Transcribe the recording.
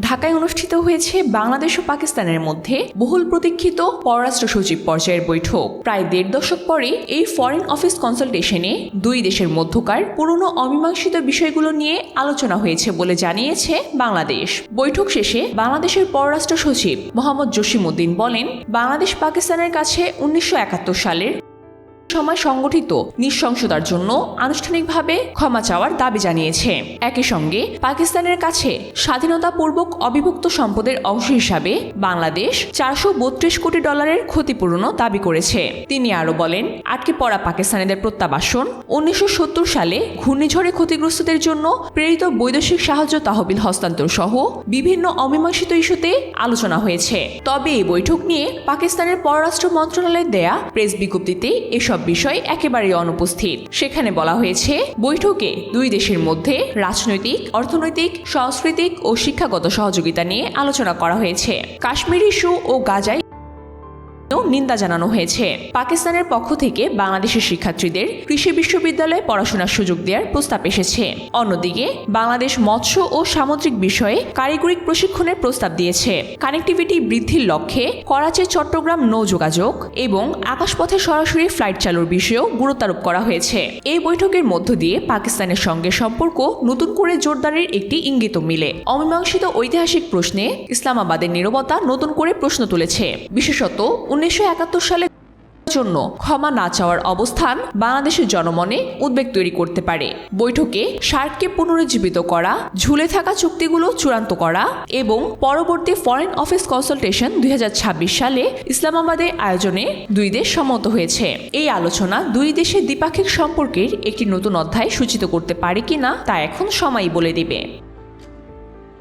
ঢাকায় অনুষ্ঠিত হয়েছে বাংলাদেশ ও পাকিস্তানের মধ্যে বহুল প্রতীক্ষিত পররাষ্ট্র সচিব পর্যায়ের বৈঠক। প্রায় দেড় দশক পরে এই ফরেন অফিস কনসালটেশনে দুই দেশের মধ্যকার পুরনো অমীমাংসিত বিষয়গুলো নিয়ে আলোচনা হয়েছে বলে জানিয়েছে বাংলাদেশ। বৈঠক শেষে বাংলাদেশের পররাষ্ট্র সচিব মোহাম্মদ জসিমউদ্দিন বলেন বাংলাদেশ পাকিস্তানের কাছে উনিশশো একাত্তর সালের সময় সংগঠিত নৃশংসতার জন্য আনুষ্ঠানিকভাবে ক্ষমা চাওয়ার দাবি জানিয়েছে। একই সঙ্গে পাকিস্তানের কাছে স্বাধীনতাপূর্বক অবিভক্ত সম্পদের অংশ হিসাবে বাংলাদেশ চারশো বত্রিশ কোটি ডলারের ক্ষতিপূরণও দাবি করেছে। তিনি আরও বলেন, আটকে পড়া পাকিস্তানিদের প্রত্যাবাসন, উনিশশো সত্তর সালে ঘূর্ণিঝড়ে ক্ষতিগ্রস্তদের জন্য প্রেরিত বৈদেশিক সাহায্য তহবিল হস্তান্তর সহ বিভিন্ন অমীমাংসিত ইস্যুতে আলোচনা হয়েছে। তবে এই বৈঠক নিয়ে পাকিস্তানের পররাষ্ট্র মন্ত্রণালয়ের দেয়া প্রেস বিজ্ঞপ্তিতে এসব বিষয় একেবারেই অনুপস্থিত। সেখানে বলা হয়েছে, বৈঠকে দুই দেশের মধ্যে রাজনৈতিক, অর্থনৈতিক, সাংস্কৃতিক ও শিক্ষাগত সহযোগিতা নিয়ে আলোচনা করা হয়েছে। কাশ্মীর ইস্যু ও গাজায় নিন্দা জানানো হয়েছে। পাকিস্তানের পক্ষ থেকে বাংলাদেশের শিক্ষার্থীদের কৃষি বিশ্ববিদ্যালয়ে পড়াশোনার সুযোগ দেওয়ার প্রস্তাব এসেছে। অন্যদিকে, বাংলাদেশ মৎস্য ও সামুদ্রিক বিষয়ে কারিগরিক প্রশিক্ষণের প্রস্তাব দিয়েছে। কানেক্টিভিটি বৃদ্ধির লক্ষ্যে করাচি, চট্টগ্রাম নৌ যোগাযোগ এবং আকাশপথে সরাসরি ফ্লাইট চালুর বিষয়েও গুরুত্বারোপ করা হয়েছে। এই বৈঠকের মধ্য দিয়ে পাকিস্তানের সঙ্গে সম্পর্ক নতুন করে জোরদারের একটি ইঙ্গিত মিলে। অমীমাংসিত ঐতিহাসিক প্রশ্নে ইসলামাবাদের নীরবতা নতুন করে প্রশ্ন তুলেছে। বিশেষত উনিশশো সালে জন্য ক্ষমা না চাওয়ার অবস্থান বাংলাদেশের জনমনে উদ্বেগ তৈরি করতে পারে। বৈঠকে সার্ককে পুনরুজ্জীবিত করা, ঝুলে থাকা চুক্তিগুলো চূড়ান্ত করা এবং পরবর্তী ফরেন অফিস কনসালটেশন দুই হাজার ছাব্বিশ সালে ইসলামাবাদে আয়োজনে দুই দেশ সম্মত হয়েছে। এই আলোচনা দুই দেশের দ্বিপাক্ষিক সম্পর্কের একটি নতুন অধ্যায় সূচিত করতে পারে কিনা তা এখন সময়ই বলে দিবে।